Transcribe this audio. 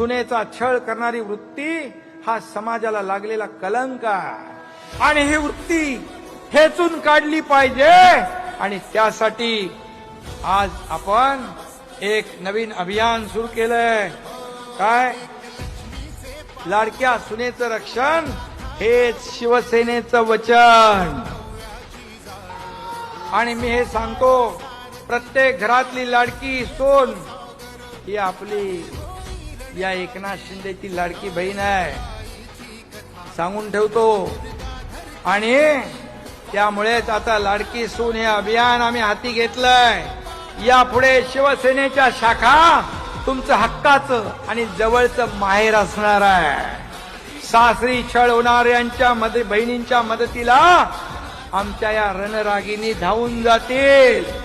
सुनेचा छळ करणारी वृत्ती हा समाजाला लागलेला कलंक आहे. आणि ही वृत्ती हेचून काढली पाहिजे. आणि त्यासाठी आज आपण एक नवीन अभियान सुरू केलंय. काय? लाडक्या सुनेचं रक्षण हेच शिवसेनेचं वचन. आणि मी हे सांगतो प्रत्येक घरातली लाडकी सोन ही आपली या एकनाथ शिंदेची लाडकी बहीण आहे. सांगून ठेवतो. आणि त्यामुळेच आता लाडकी सून हे अभियान आम्ही हाती घेतलंय. यापुढे शिवसेनेच्या शाखा तुमचं हक्काचं आणि जवळचं माहेर असणार आहे. सासरी छळ होणाऱ्यांच्या मदत बहिणींच्या मदतीला आमच्या या रणरागिनी धावून जातील.